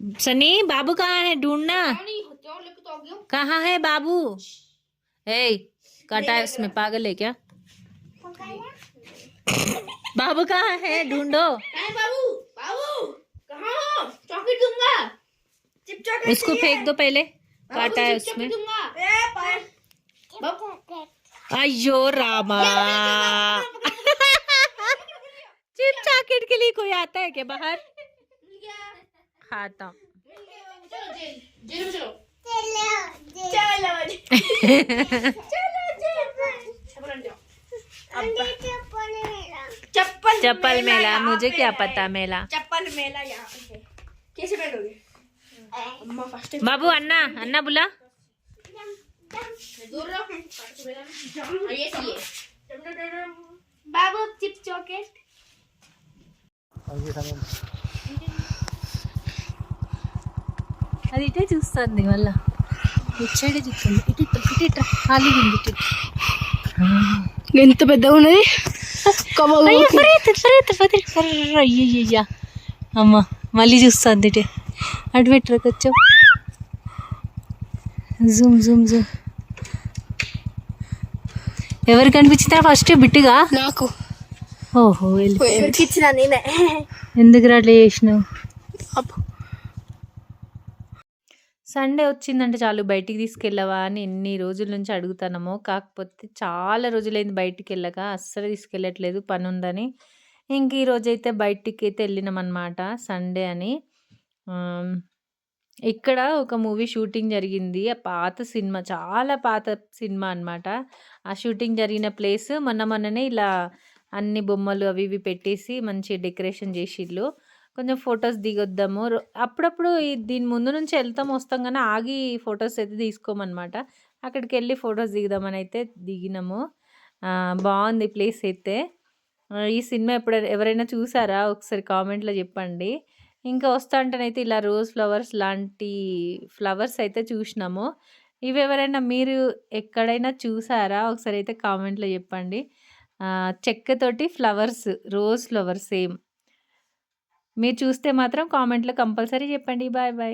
सनी बाबू कहाँ है? ढूंढना। कहाँ है बाबू? काटा है उसमें पागल है क्या? बाबू कहाँ है? ढूंढो। बाबू बाबू कहाँ हो चॉकलेट दूँगा चिप उसको फेंक दो पहले। काटा है उसमें। अयो रामा। चिप चॉकलेट के लिए कोई आता है क्या बाहर? खाता। चप्पल चप्पल मेला मुझे क्या पता मेला? चप्पल मेला कैसे बैठोगे बाबू अन्ना अन्ना बुला। बाबू चिप चॉकलेट అది ఇటే చూస్తుంది మళ్ళా. ఇటు సైడే చూస్తుంది. ఇటు ఇటు ఇటు ఖాళీ ఉంది ఇటు ఎంత పెద్దగా ఉన్నది? అయ్యో పరిగెత్తు పరిగెత్తు పరిగెత్తు పరిగెత్తు. అయ్యయ్యయ్యా. అమ్మ మళ్ళీ చూస్తుంది ఇటే. అటు పెట్టరు కొంచెం? Zoom zoom zoom. ఎవరు కనిపించిందా ఫస్ట్ బిట్టుగా? నాకు. ఓహో ఎందుకు అట్లా చేసినావు? సండే వచ్చిందంటే చాలు బయటికి తీసుకెళ్ళవా అని ఎన్ని రోజుల నుంచి అడుగుతానమో. కాకపోతే చాలా రోజులైంది బయటికి వెళ్ళక అస్సలు తీసుకెళ్ళట్లేదు పని ఉందని ఇంక ఈ రోజైతే బయటికి అయితే వెళ్ళినాం అనమాట సండే అని. ఇక్కడ ఒక మూవీ షూటింగ్ జరిగింది. ఆ పాత సినిమా చాలా పాత సినిమా అనమాట ఆ షూటింగ్ జరిగిన ప్లేస్ మొన్న మొన్ననే ఇలా అన్ని బొమ్మలు అవి ఇవి పెట్టేసి మంచి డెకరేషన్ చేసిళ్ళు. కొంచెం ఫొటోస్ దిగొద్దాము. అప్పుడప్పుడు దీని ముందు నుంచి వెళ్తాం వస్తాం కానీ ఆగి ఫొటోస్ అయితే తీసుకోమన్నమాట. అక్కడికి వెళ్ళి ఫొటోస్ దిగుదామని అయితే దిగినాము. బాగుంది ప్లేస్ అయితే. ఈ సినిమా ఎప్పుడు ఎవరైనా చూసారా? ఒకసారి కామెంట్లో చెప్పండి. ఇంకా వస్తా అంటేనైతే ఇలా రోజ్ ఫ్లవర్స్ లాంటి ఫ్లవర్స్ అయితే చూసినాము. ఇవి ఎవరైనా మీరు ఎక్కడైనా చూసారా? ఒకసారి అయితే కామెంట్లో చెప్పండి. చెక్కతోటి ఫ్లవర్స్ రోజ్ ఫ్లవర్స్ సేమ్. మీరు చూస్తే మాత్రం కామెంట్లో కంపల్సరీ చెప్పండి. Bye bye.